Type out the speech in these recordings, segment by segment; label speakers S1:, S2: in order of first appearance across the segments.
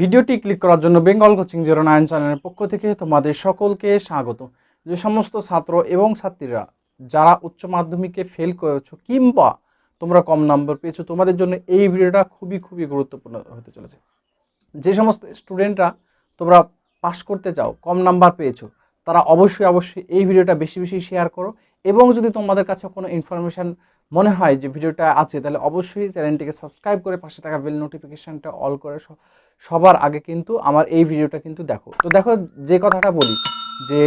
S1: ভিডিওটি ক্লিক করার জন্য বেঙ্গল কোচিং জিরো নাইন চ্যানেলের পক্ষ থেকে তোমাদের সকলকে স্বাগত। যে সমস্ত ছাত্র এবং ছাত্রীরা যারা উচ্চ মাধ্যমিকে ফেল করেছ কিংবা তোমরা কম নাম্বার পেয়েছ, তোমাদের জন্য এই ভিডিওটা খুবই খুবই গুরুত্বপূর্ণ হতে চলেছে। যে সমস্ত স্টুডেন্টরা তোমরা পাস করতে চাও, কম নাম্বার পেয়েছ, তারা অবশ্যই অবশ্যই এই ভিডিওটা বেশি বেশি শেয়ার করো এবং যদি তোমাদের কাছে কোনো ইনফরমেশান মনে হয় যে ভিডিওটা আছে, তাহলে অবশ্যই চ্যানেলটিকে সাবস্ক্রাইব করে পাশে থাকা বেল নোটিফিকেশানটা অল করে সবার আগে কিন্তু আমার এই ভিডিওটা কিন্তু দেখো। তো দেখো, যে কথাটা বলি, যে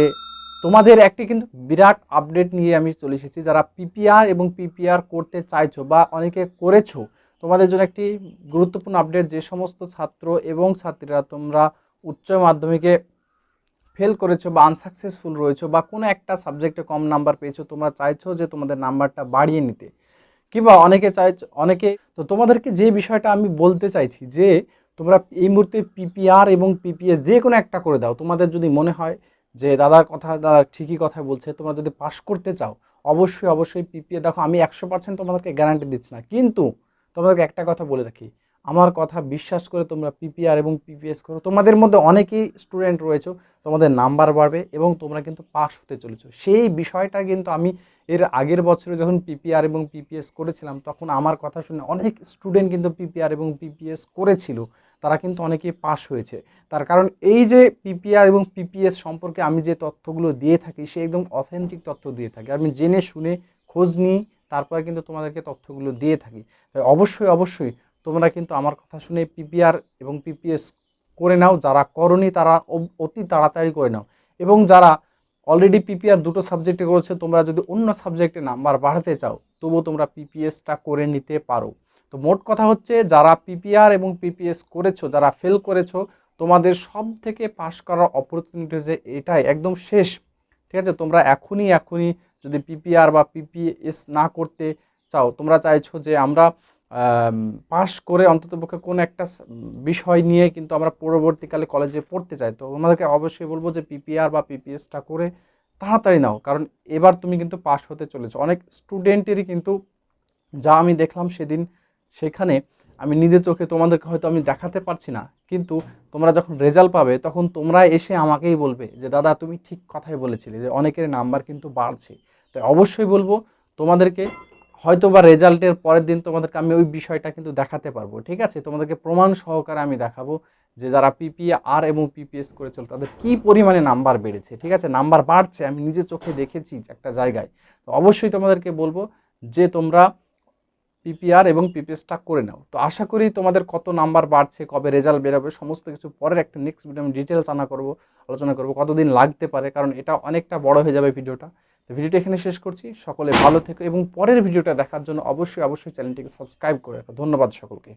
S1: তোমাদের একটি কিন্তু বিরাট আপডেট নিয়ে আমি চলে এসেছি। যারা পিপিআর এবং পিপিআর করতে চাইছো বা অনেকে করেছ, তোমাদের জন্য একটি গুরুত্বপূর্ণ আপডেট যে সমস্ত ছাত্র এবং ছাত্রীরা তোমরা উচ্চ মাধ্যমিকে ফেল করেছ বা আনসাকসেসফুল রয়েছো বা কোনো একটা সাবজেক্টে কম নাম্বার পেয়েছ, তোমরা চাইছো যে তোমাদের নাম্বারটা বাড়িয়ে নিতে। কিংবা অনেকে চাইছো, অনেকে, তো তোমাদেরকে যে বিষয়টা আমি বলতে চাইছি যে, তোমরা এই মুহূর্তে পিপিআর এবং পিপিএস যে কোনো একটা করে দাও। তোমাদের যদি মনে হয় যে, দাদার কথা, দাদা ঠিকই কথা বলছে, তোমরা যদি পাশ করতে চাও, অবশ্যই অবশ্যই পিপিএ দেখো আমি একশো পার্সেন্ট তোমাদেরকে গ্যারান্টি দিচ্ছি না। কিন্তু তোমাদেরকে একটা কথা বলে রাখি আমার কথা বিশ্বাস করে তোমরা পিপিআর এবং পিপিএস করো। তোমাদের মধ্যে অনেকেই স্টুডেন্ট রয়েছে, তোমাদের নাম্বার বাড়বে এবং তোমরা কিন্তু পাস হতে চলেছো। সেই বিষয়টা কিন্তু আমি এর আগের বছরে যখন পিপিআর এবং পিপিএস করেছিলাম, তখন আমার কথা শুনে অনেক স্টুডেন্ট কিন্তু পিপিআর এবং পিপিএস করেছিল। তারা কিন্তু অনেকেই পাস হয়েছে। তার কারণ এই যে পিপিআর এবং পিপিএস সম্পর্কে আমি যে তথ্যগুলো দিয়ে থাকি, সে একদম অথেন্টিক তথ্য দিয়ে থাকি। আমি জেনে শুনে খোঁজ নিই, তারপরে কিন্তু তোমাদেরকে তথ্যগুলো দিয়ে থাকি। অবশ্যই অবশ্যই তোমরা কিন্তু আমার কথা শুনে পিপিআর এবং পিপিএস করে নাও। যারা করনি, তারা অতি তাড়াতাড়ি করে নাও। এবং যারা অলরেডি পিপিআর দুটো সাবজেক্টে করেছে, তোমরা যদি অন্য সাবজেক্টে নাম্বার বাড়াতে চাও, তবুও তোমরা পিপিএসটা করে নিতে পারো। তো মোট কথা হচ্ছে, যারা পিপিআর এবং পিপিএস করেছ, যারা ফেল করেছ, তোমাদের সব থেকে পাশ করার অপরচুনিটি হচ্ছে এটাই, একদম শেষ। ঠিক আছে? তোমরা এখনই এখনই যদি পিপিআর বা পিপিএস না করতে চাও, তোমরা চাইছো যে আমরা পাশ করে অন্ততপক্ষে কোনো একটা বিষয় নিয়ে কিন্তু আমরা পরবর্তীকালে কলেজে পড়তে চাই। তো তোমাদেরকে অবশ্যই বলব যে পিপিআর বা পিপিএসটা করে তাড়াতাড়ি নাও, কারণ এবার তুমি কিন্তু পাশ হতে চলেছো। অনেক স্টুডেন্টেরই কিন্তু যা আমি দেখলাম সেদিন সেখানে আমি নিজের চোখে তোমাদেরকে হয়তো আমি দেখাতে পারছি না, কিন্তু তোমরা যখন রেজাল্ট পাবে তখন তোমরা এসে আমাকেই বলবে যে, দাদা, তুমি ঠিক কথাই বলেছিলে যে অনেকের নাম্বার কিন্তু বাড়ছে। তাই অবশ্যই বলব তোমাদেরকে হয়তো বা রেজাল্টের পরের দিন তোমাদেরকে আমি ওই বিষয়টা কিন্তু দেখাতে পারব, ঠিক আছে? তোমাদেরকে প্রমাণ সহকারে আমি দেখাবো যে যারা পিপিআর এবং পিপিএস করে করেছিল, তাদের কি পরিমাণে নাম্বার বেড়েছে, ঠিক আছে? নাম্বার বাড়ছে, আমি নিজে চোখে দেখেছি একটা জায়গায়। তো অবশ্যই তোমাদেরকে বলব যে তোমরা পিপিআর এবং পিপিএসটা করে নাও। তো আশা করি তোমাদের কত নাম্বার বাড়ছে, কবে রেজাল্ট বেরোবে, সমস্ত কিছু পরের একটা নেক্সট ভিডিও আমি ডিটেলস আনা করব, আলোচনা করব, কতদিন লাগতে পারে, কারণ এটা অনেকটা বড় হয়ে যাবে ভিডিওটা তো ভিডিওটা এখানে শেষ করছি। সকলে ভালো থেকো এবং পরের ভিডিওটা দেখার জন্য অবশ্যই অবশ্যই চ্যানেলটিকে সাবস্ক্রাইব করে রাখো। ধন্যবাদ সকলকে।